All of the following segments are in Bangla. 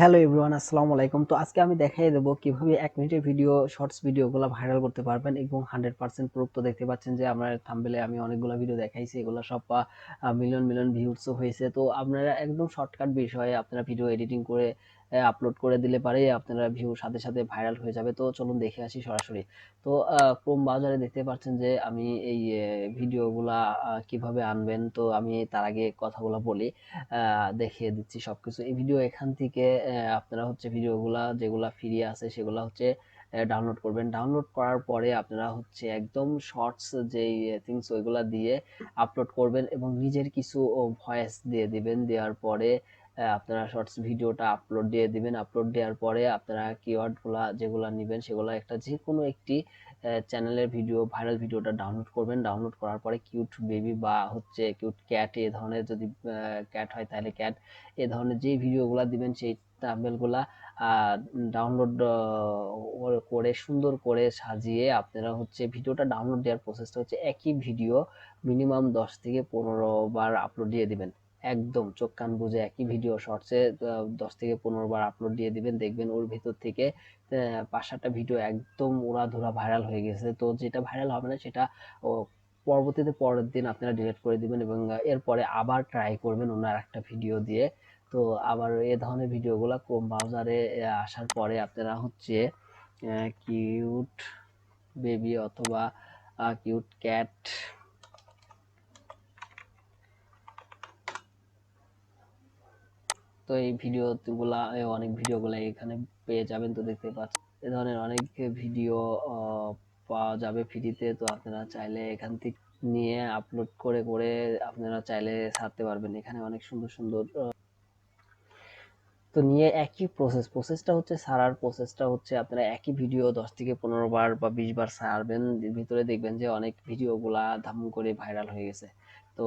হ্যালো এভরিওয়ান আসসালামু আলাইকুম। তো আজকে আমি দেখাই দেবো কীভাবে এক মিনিটের ভিডিও শর্টস ভিডিওগুলো ভাইরাল করতে পারবেন এবং হান্ড্রেড পার্সেন্ট প্রুফ তো দেখতে পাচ্ছেন যে আমার থাম্বেলে আমি অনেকগুলো ভিডিও দেখাইছি, এগুলো সব মিলিয়ন মিলিয়ন ভিউসও হয়েছে। তো আপনারা একদম শর্টকাট বিষয়ে আপনারা ভিডিও এডিটিং করে আপলোড করে দিলে পারে, আপনারা ভিউ সাথে সাথে ভাইরাল হয়ে যাবে। তো চলুন দেখে আসি সরাসরি। তো ক্রোম বাজারে দেখতে পাচ্ছেন যে আমি এই ভিডিওগুলা কীভাবে আনবেন? তো আমি তার আগে কথাগুলো বলি দেখিয়ে দিচ্ছি সবকিছু। এই ভিডিও এখান থেকে আপনারা হচ্ছে ভিডিওগুলা যেগুলা ফ্রি আছে, সেগুলা হচ্ছে ডাউনলোড করবেন। ডাউনলোড করার পরে আপনারা হচ্ছে একদম শর্টস যেই থিংস ওইগুলা দিয়ে আপলোড করবেন এবং নিজের কিছু ভয়েস দিয়ে দিবেন। দেওয়ার পরে আপনারা শর্টস ভিডিওটা আপলোড দিয়ে দিবেন। আপলোড দেওয়ার পরে আপনারা কিওয়ার্ডগুলো যেগুলো নেবেন সেগুলো একটা যে কোনো একটি চ্যানেলের ভিডিও ভাইরাল ভিডিওটা ডাউনলোড করবেন। ডাউনলোড করার পরে কিউট বেবি বা হচ্ছে কিউট ক্যাট এ ধরনের যদি ক্যাট হয় তাহলে ক্যাট এ ধরনের যে ভিডিওগুলো দিবেন সেই থাম্বনেলগুলা ডাউনলোড করে সুন্দর করে সাজিয়ে আপনারা হচ্ছে ভিডিওটা ডাউনলোড দেওয়ার প্রসেসটা হচ্ছে একই ভিডিও মিনিমাম দশ থেকে পনেরো বার আপলোড দিয়ে দিবেন। একদম চোখ কান বুঝে একই ভিডিও শর্টসে দশ থেকে পনেরো বার আপলোড দিয়ে দিবেন, দেখবেন ওর ভিতর থেকে পাঁচ সাতটা ভিডিও একদম ওরা ধরা ভাইরাল হয়ে গেছে। তো যেটা ভাইরাল হবে না, সেটা, ও, পরবর্তীতে পরের দিন আপনারা ডিলিট করে দিবেন এবং এরপরে আবার ট্রাই করবেন ওনার একটা ভিডিও দিয়ে। তো আবার এ ধরনের ভিডিওগুলো ক্রোম ব্রাউজারে আসার পরে আপনারা হচ্ছে কিউট বেবি অথবা কিউট ক্যাট তো এই ভিডিও ভিডিওগুলা অনেক ভিডিও গুলা এখানে পেয়ে যাবেন তো দেখতে পাচ্ছেন। এ ধরনের অনেক ভিডিও পাওয়া যাবে ফ্রিতে তো আপনারা চাইলে এখান থেকে নিয়ে আপলোড করে করে আপনারা চাইলে ছাড়তে পারবেন। এখানে অনেক সুন্দর সুন্দর তো নিয়ে একই প্রসেস প্রসেসটা হচ্ছে সারার প্রসেসটা হচ্ছে আপনারা একই ভিডিও দশ থেকে পনেরো বার বা বিশ বার সারবেন। ভিতরে দেখবেন যে অনেক ভিডিওগুলা ধাম করে ভাইরাল হয়ে গেছে। তো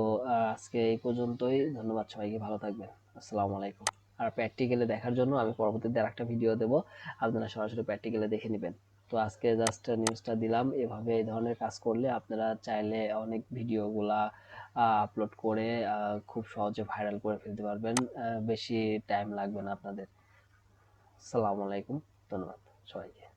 আজকে এই পর্যন্তই। ধন্যবাদ সবাইকে, ভালো থাকবেন। আসসালামু আলাইকুম। আর প্র্যাকটিক্যালে দেখার জন্য আমি পরবর্তীতে আর একটা ভিডিও দেবো। আপনারা সরাসরি প্র্যাকটিক্যালে দেখে নেবেন। তো আজকে জাস্ট নিউজটা দিলাম। এভাবে এই ধরনের কাজ করলে আপনারা চাইলে অনেক ভিডিওগুলা আপলোড করে খুব সহজে ভাইরাল করে ফেলতে পারবেন। বেশি টাইম লাগবে না আপনাদের। সালাম আলাইকুম। ধন্যবাদ সবাইকে।